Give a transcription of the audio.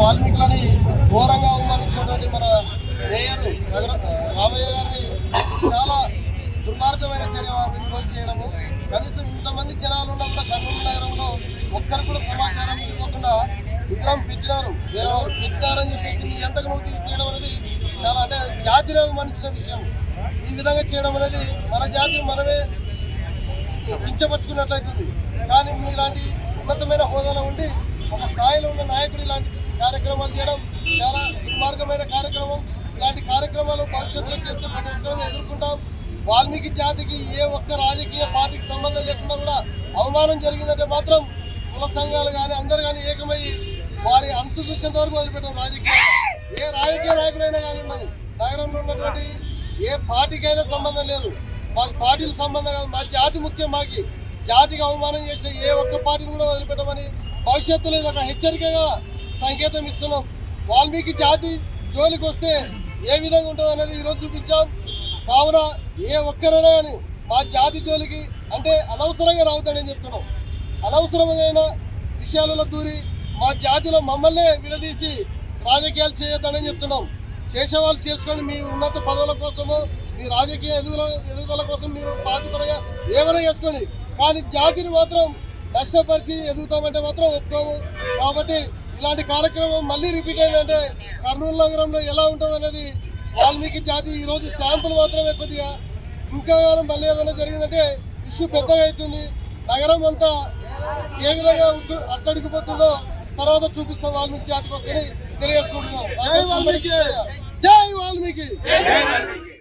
వాల్మీకులని ఘోరంగా అవమానించినటువంటి మన మేయర్ నగర రామయ్య గారిని చాలా దుర్మార్గమైన చర్య వారు ఈరోజు చేయడము. కనీసం ఇంతమంది జనాలు ఉన్న కూడా కర్నూలు నగరంలో ఒక్కరు కూడా సమాచారం ఇవ్వకుండా విగ్రహం పెట్టినారు. వేరే వాళ్ళు పెట్టినారని చెప్పేసి మీ ఎంతకు నువ్వు చేయడం అనేది చాలా అంటే జాతిని అవమానించిన విషయం. ఈ విధంగా చేయడం అనేది మన జాతిని మనమే కించపరుచుకున్నట్లయితుంది కానీ మీలాంటి ఉన్నతమైన హోదాలో ఉండి ఒక స్థాయిలో ఉన్న నాయకుడు ఇలాంటి కార్యక్రమాలు చేయడం చాలా దుర్మార్గమైన కార్యక్రమం. ఇలాంటి కార్యక్రమాలు భవిష్యత్తులో చేస్తే ప్రతి ఒక్కరిని ఎదుర్కొంటాం. వాల్మీకి జాతికి ఏ ఒక్క రాజకీయ పార్టీకి సంబంధం లేకుండా కూడా అవమానం జరిగిందంటే మాత్రం కుల సంఘాలు కానీ అందరు కానీ ఏకమై వారి అంతు చూసేంత వరకు వదిలిపెట్టాం రాజకీయ ఏ రాజకీయ నాయకుడైనా కానీ ఉన్నది నగరంలో ఉన్నటువంటి ఏ పార్టీకైనా సంబంధం లేదు. మాకు పార్టీలు సంబంధం కాదు మా జాతి ముఖ్యం మాకి. జాతికి అవమానం చేసిన ఏ ఒక్క పార్టీని కూడా వదిలిపెట్టమని భవిష్యత్తులో ఇది ఒక హెచ్చరికగా సంకేతం ఇస్తున్నాం. వాల్మీకి జాతి జోలికి వస్తే ఏ విధంగా ఉంటుంది అనేది ఈరోజు చూపించాం. కావున ఏ ఒక్కరైనా కానీ మా జాతి జోలికి అంటే అనవసరంగా రావుతాడని చెప్తున్నాం. అనవసరమైన విషయాలలో దూరి మా జాతిలో మమ్మల్నే విడదీసి రాజకీయాలు చేయొద్దని చెప్తున్నాం. చేసేవాళ్ళు చేసుకొని మీ ఉన్నత పదవుల కోసము మీ రాజకీయ ఎదుగుల ఎదుగుదల కోసం మీరు పార్టీ ఏమైనా చేసుకోండి. కానీ జాతిని మాత్రం నష్టపరిచి ఎదుగుతామంటే మాత్రం ఒప్పుకోము. కాబట్టి ఇలాంటి కార్యక్రమం మళ్ళీ రిపీట్ అయిందంటే కర్నూలు నగరంలో ఎలా ఉంటుంది అనేది వాల్మీకి జాతి ఈరోజు శాంపుల్ మాత్రమే కొద్దిగా ఇంకా కానీ మళ్ళీ ఏదైనా జరిగిందంటే ఇష్యూ పెద్దగా అవుతుంది. నగరం అంతా ఏ విధంగా అట్టడిగిపోతుందో తర్వాత చూపిస్తాం వాల్మీకి జాతికి వస్తే తెలియజేసుకుంటున్నాం. జై వాల్మీకి! జై వాల్మీకి!